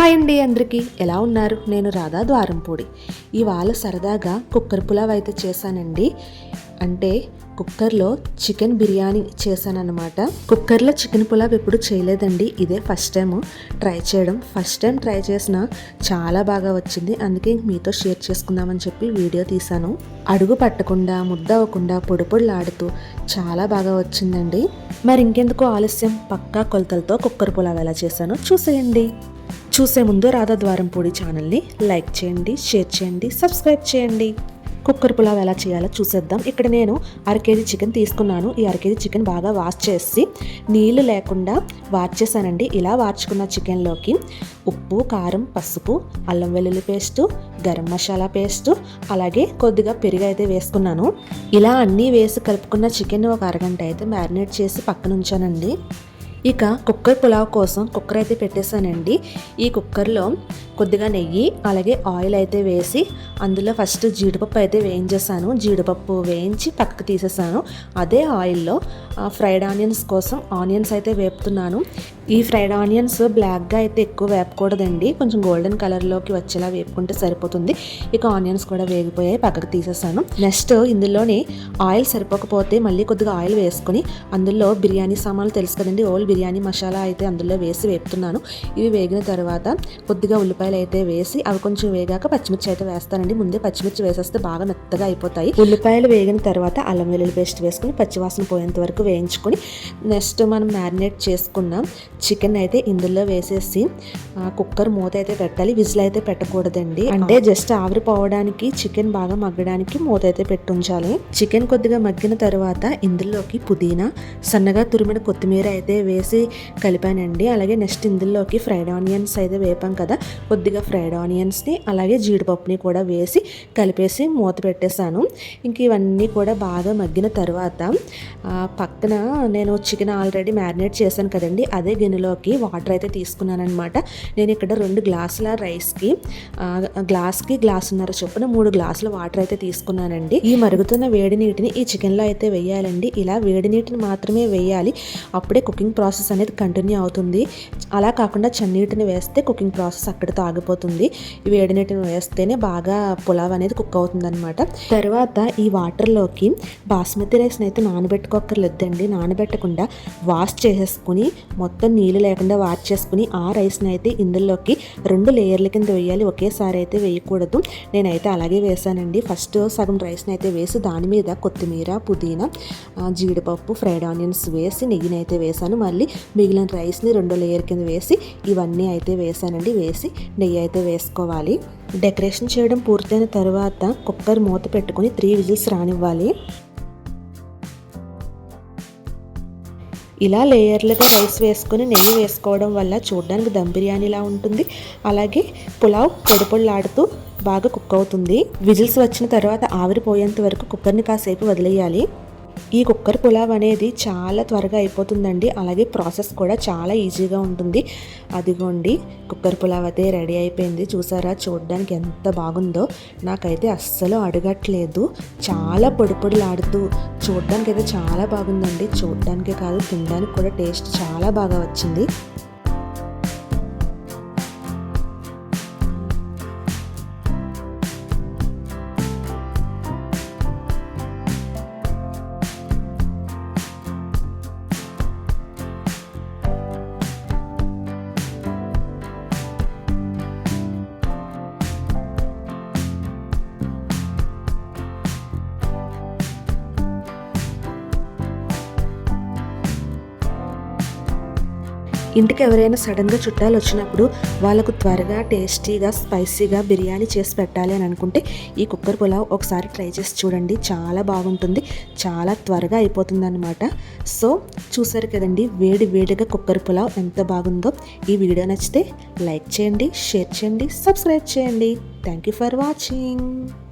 Hi అండి అందరికీ. ఎలా ఉన్నారు? నేను రాధా ద్వారంపూడి. ఇవాళ సరదాగా కుక్కర్ పులావ్ అయితే చేశానండి. అంటే కుక్కర్లో చికెన్ బిర్యానీ చేశానన్నమాట. కుక్కర్లో చికెన్ పులావ్ ఎప్పుడు చేయలేదండి ఇదే ఫస్ట్ టైం ట్రై చేయడం ఫస్ట్ టైం ట్రై చేసిన చాలా బాగా వచ్చింది. అందుకే మీతో షేర్ చేసుకుందామని చెప్పి వీడియో తీశాను. అడుగు పట్టకుండా ముద్ద అవ్వకుండా పొడి పొడులాడుతూ చాలా బాగా వచ్చిందండి. మరి ఇంకెందుకు ఆలస్యం? పక్కా కొలతలతో కుక్కర్ పులావ్ ఎలా చేశానో చూసేయండి. చూసే ముందు రాధా ద్వారంపూడి ఛానల్ని లైక్ చేయండి షేర్ చేయండి సబ్స్క్రైబ్ చేయండి. కుక్కర్ పులావ్ ఎలా చేయాలో చూసేద్దాం. ఇక్కడ నేను అర కేజీ చికెన్ తీసుకున్నాను. ఈ అర కేజీ చికెన్ బాగా వాష్ చేసి నీళ్ళు లేకుండా వార్చేసానండి. ఇలా వార్చుకున్న చికెన్లోకి ఉప్పు కారం పసుపు అల్లం వెల్లుల్లి పేస్టు గరం మసాలా పేస్టు అలాగే కొద్దిగా పెరుగు అయితే వేసుకున్నాను. ఇలా అన్నీ వేసి కలుపుకున్న చికెన్ ఒక అరగంట అయితే మ్యారినేట్ చేసి పక్కన ఉంచానండి. ఇక కుక్కర్ పులావ్ కోసం కుక్కర్ అయితే పెట్టేశానండి. ఈ కుక్కర్లో కొద్దిగా నెయ్యి అలాగే ఆయిల్ అయితే వేసి అందులో ఫస్ట్ జీడిపప్పు అయితే వేయించేసాను. జీడిపప్పు వేయించి పక్కకు తీసేసాను. అదే ఆయిల్లో ఫ్రైడ్ ఆనియన్స్ కోసం ఆనియన్స్ అయితే వేపుతున్నాను. ఈ ఫ్రైడ్ ఆనియన్స్ బ్లాక్గా అయితే ఎక్కువ వేపకూడదండి. కొంచెం గోల్డెన్ కలర్లోకి వచ్చేలా వేపుకుంటే సరిపోతుంది. ఇక ఆనియన్స్ కూడా వేగిపోయాయి పక్కకు తీసేసాను. నెక్స్ట్ ఇందులోనే ఆయిల్ సరిపోకపోతే మళ్ళీ కొద్దిగా ఆయిల్ వేసుకొని అందులో బిర్యానీ సామాన్లు తెలుసు కదండి ఓల్ బిర్యానీ మసాలా అయితే అందులో వేసి వేపుతున్నాను. ఇవి వేగిన తర్వాత కొద్దిగా ఉల్లిపాయలు అయితే వేసి అవి కొంచెం వేగాక పచ్చిమిర్చి అయితే వేస్తానండి. ముందే పచ్చిమిర్చి వేసేస్తే బాగా మెత్తగా అయిపోతాయి. ఉల్లిపాయలు వేగిన తర్వాత అల్లం వెల్లుల్లి పేస్ట్ వేసుకుని పచ్చివాసన పోయేంత వరకు వేయించుకొని నెక్స్ట్ మనం మ్యారినేట్ చేసుకున్న చికెన్ అయితే ఇందులో వేసేసి కుక్కర్ మూత అయితే పెట్టాలి. విజిల్ అయితే పెట్టకూడదండి. అంటే జస్ట్ ఆవిరిపోవడానికి చికెన్ బాగా మగ్గడానికి మూత అయితే పెట్టుంచాలి. చికెన్ కొద్దిగా మగ్గిన తర్వాత ఇందులోకి పుదీనా సన్నగా తురిమిన కొత్తిమీర అయితే వేసి కలిపానండి. అలాగే నెక్స్ట్ ఇందులోకి ఫ్రైడ్ ఆనియన్స్ అయితే వేపాం కదా. కొద్దిగా ఫ్రైడ్ ఆనియన్స్ని అలాగే జీడిపప్పుని కూడా వేసి కలిపేసి మూత పెట్టేశాను. ఇంక ఇవన్నీ కూడా బాగా మగ్గిన తర్వాత పక్కన నేను చికెన్ ఆల్రెడీ మ్యారినేట్ చేశాను కదండి అదే గిన్నెలోకి వాటర్ అయితే తీసుకున్నాను అనమాట నేను ఇక్కడ రెండు గ్లాసుల రైస్కి గ్లాస్కి గ్లాసున్నర చొప్పున మూడు గ్లాసుల వాటర్ అయితే తీసుకున్నానండి. ఈ మరుగుతున్న వేడి నీటిని ఈ చికెన్లో అయితే వేయాలండి. ఇలా వేడి నీటిని మాత్రమే వేయాలి. అప్పుడే కుకింగ్ ప్రాసెస్ అనేది కంటిన్యూ అవుతుంది. అలా కాకుండా చన్నీటిని వేస్తే కుకింగ్ ప్రాసెస్ అక్కడితో ఆగిపోతుంది. ఈ వేడి నీటిని వేస్తేనే బాగా పులావ్ అనేది కుక్ అవుతుంది అనమాట తర్వాత ఈ వాటర్లోకి బాస్మతి రైస్ని అయితే నానబెట్టుకోకర్లేదండి నానబెట్టకుండా వాష్ చేసేసుకుని మొత్తం నీళ్ళు లేకుండా వాష్ చేసుకుని ఆ రైస్ని అయితే ఇందులోకి రెండు లేయర్ల కింద వేయాలి. ఒకేసారి అయితే వేయకూడదు. నేనైతే అలాగే వేసానండి ఫస్ట్ సగం రైస్ని అయితే వేసి దాని మీద కొత్తిమీర పుదీనా జీడిపప్పు ఫ్రైడ్ ఆనియన్స్ వేసి నెయ్యిని అయితే వేసాను మళ్ళీ మిగిలిన రైస్ని రెండో లేయర్ కింద వేసి ఇవన్నీ అయితే వేసానండి వేసి నెయ్యి అయితే వేసుకోవాలి. డెకరేషన్ చేయడం పూర్తయిన తర్వాత కుక్కర్ మూత పెట్టుకొని త్రీ విజిల్స్ రానివ్వాలి. ఇలా లేయర్లుగా రైస్ వేసుకొని నెయ్యి వేసుకోవడం వల్ల చూడడానికి దమ్ బిర్యానీలా ఉంటుంది. అలాగే పులావ్ పొడిపొళ్ళాడుతూ బాగా కుక్ అవుతుంది. విజిల్స్ వచ్చిన తర్వాత ఆవిరిపోయేంత వరకు కుక్కర్ని కాసేపు వదిలేయాలి. ఈ కుక్కర్ పులావ్ అనేది చాలా త్వరగా అయిపోతుందండి. అలాగే ప్రాసెస్ కూడా చాలా ఈజీగా ఉంటుంది. అదిగోండి కుక్కర్ పులావ్ అయితే రెడీ అయిపోయింది. చూసారా? చూడడానికి ఎంత బాగుందో. నాకైతే అస్సలు అడగట్లేదు. చాలా పొడి పొడిలాడుతూ చూడడానికి అయితే చాలా బాగుందండి. చూడడానికే కాదు తినడానికి కూడా టేస్ట్ చాలా బాగా వచ్చింది. ఇంటికి ఎవరైనా సడన్గా చుట్టాలు వచ్చినప్పుడు వాళ్ళకు త్వరగా టేస్టీగా స్పైసీగా బిర్యానీ చేసి పెట్టాలి అని అనుకుంటే ఈ కుక్కర్ పులావ్ ఒకసారి ట్రై చేసి చూడండి. చాలా బాగుంటుంది. చాలా త్వరగా అయిపోతుంది అనమాట సో చూసారు కదండి వేడి వేడిగా కుక్కర్ పులావ్ ఎంత బాగుందో. ఈ వీడియో నచ్చితే లైక్ చేయండి షేర్ చేయండి సబ్స్క్రైబ్ చేయండి. Thank you for watching.